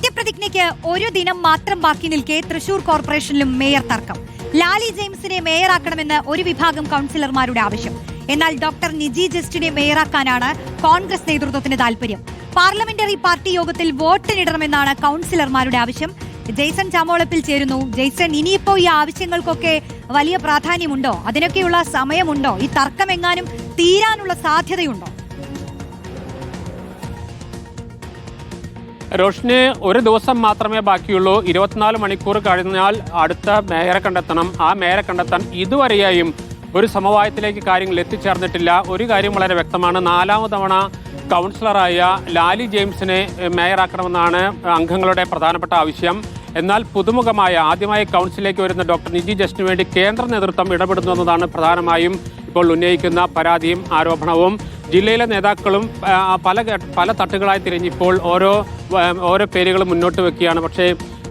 സത്യപ്രതിജ്ഞയ്ക്ക് ഒരു ദിനം മാത്രം ബാക്കി നിൽക്കെ തൃശൂർ കോർപ്പറേഷനിലും മേയർ തർക്കം. ലാലി ജെയിംസിനെ മേയറാക്കണമെന്ന് ഒരു വിഭാഗം കൗൺസിലർമാരുടെ ആവശ്യം. എന്നാൽ ഡോക്ടർ നിജി ജസ്റ്റിനെ മേയറാക്കാനാണ് കോൺഗ്രസ് നേതൃത്വത്തിന് താൽപര്യം പാർലമെന്ററി പാർട്ടി യോഗത്തിൽ വോട്ടിനിടണമെന്നാണ് കൗൺസിലർമാരുടെ ആവശ്യം. ജെയ്സൺ ചാമോളപ്പിൽ ചേരുന്നു. ജെയ്സൺ ഇനിയിപ്പോ ഈ ആവശ്യങ്ങൾക്കൊക്കെ വലിയ പ്രാധാന്യമുണ്ടോ? അതിനൊക്കെയുള്ള സമയമുണ്ടോ? ഈ തർക്കം എങ്ങാനും തീരാനുള്ള സാധ്യതയുണ്ടോ? റോഷിന് ഒരു ദിവസം മാത്രമേ ബാക്കിയുള്ളൂ. ഇരുപത്തിനാല് മണിക്കൂർ കഴിഞ്ഞാൽ അടുത്ത മേയറെ കണ്ടെത്തണം. ആ മേയറെ കണ്ടെത്താൻ ഇതുവരെയായും ഒരു സമവായത്തിലേക്ക് കാര്യങ്ങൾ എത്തിച്ചേർന്നിട്ടില്ല. ഒരു കാര്യം വളരെ വ്യക്തമാണ്. നാലാമത് തവണ കൗൺസിലറായ ലാലി ജെയിംസിനെ മേയറാക്കണമെന്നാണ് അംഗങ്ങളുടെ പ്രധാനപ്പെട്ട ആവശ്യം. എന്നാൽ പുതുമുഖമായ ആദ്യമായി കൗൺസിലേക്ക് വരുന്ന ഡോക്ടർ നിജി ജസ്റ്റിന് വേണ്ടി കേന്ദ്ര നേതൃത്വം ഇടപെടുന്നു എന്നതാണ് പ്രധാനമായും ഇപ്പോൾ ഉന്നയിക്കുന്ന പരാതിയും ആരോപണവും. ജില്ലയിലെ നേതാക്കളും പല പല തട്ടുകളായി തിരിഞ്ഞിപ്പോൾ ഓരോ ഓരോ പേരുകൾ മുന്നോട്ട് വെക്കുകയാണ്. പക്ഷേ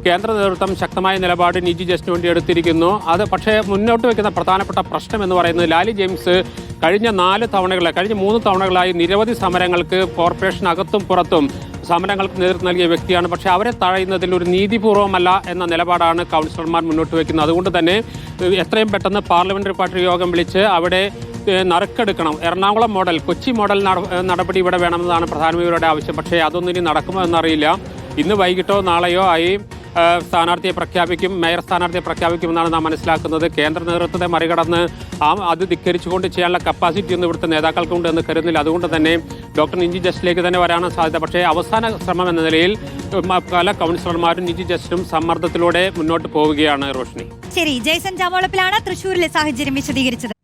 കേന്ദ്ര നേതൃത്വം ശക്തമായ നിലപാട് നിജി ജസ്റ്റിന് വേണ്ടി എടുത്തിരിക്കുന്നു. അത് പക്ഷേ മുന്നോട്ട് വെക്കുന്ന പ്രധാനപ്പെട്ട പ്രശ്നം എന്ന് പറയുന്നത് ലാലി ജെയിംസ് കഴിഞ്ഞ നാല് തവണകളെ കഴിഞ്ഞ മൂന്ന് തവണകളായി നിരവധി സമരങ്ങൾക്ക് കോർപ്പറേഷനകത്തും പുറത്തും സമരങ്ങൾക്ക് നേതൃത്വം നൽകിയ വ്യക്തിയാണ്. പക്ഷേ അവരെ തഴയുന്നതിൽ ഒരു നീതിപൂർവമല്ല എന്ന നിലപാടാണ് കൗൺസിലർമാർ മുന്നോട്ട് വയ്ക്കുന്നത് അതുകൊണ്ട് തന്നെ എത്രയും പെട്ടെന്ന് പാർലമെന്ററി പാർട്ടി യോഗം വിളിച്ച് അവിടെ നറുക്കെടുക്കണം. എറണാകുളം മോഡൽ കൊച്ചി മോഡൽ നടപടി ഇവിടെ വേണമെന്നതാണ് പ്രധാനമന്ത്രിയുടെ ആവശ്യം. പക്ഷേ അതൊന്നും ഇനി നടക്കുമോ എന്നറിയില്ല. ഇന്ന് വൈകിട്ടോ നാളെയോ ആയി സ്ഥാനാർത്ഥിയെ പ്രഖ്യാപിക്കും മേയർ സ്ഥാനാർത്ഥിയെ പ്രഖ്യാപിക്കുമെന്നാണ് നാം മനസ്സിലാക്കുന്നത്. കേന്ദ്ര നേതൃത്വത്തെ മറികടന്ന് ആ അത് ധിക്കരിച്ചുകൊണ്ട് ചെയ്യാനുള്ള കപ്പാസിറ്റി ഒന്നും ഇവിടുത്തെ നേതാക്കൾക്കുണ്ട് എന്ന് കരുതുന്നില്ല. അതുകൊണ്ട് തന്നെ ഡോക്ടർ നിഞ്ചി ജസ്റ്റിലേക്ക് തന്നെ വരാനാണ് സാധ്യത. പക്ഷേ അവസാന ശ്രമം എന്ന നിലയിൽ പല കൗൺസിലർമാരും നിജി ജസ്റ്റിനും സമ്മർദ്ദത്തിലൂടെ മുന്നോട്ട് പോവുകയാണ് റോഷിനി. ശരി ജയ്സൺ ജാവോളപ്പിലാണ് തൃശൂരിലെ സാഹചര്യം വിശദീകരിച്ചത്.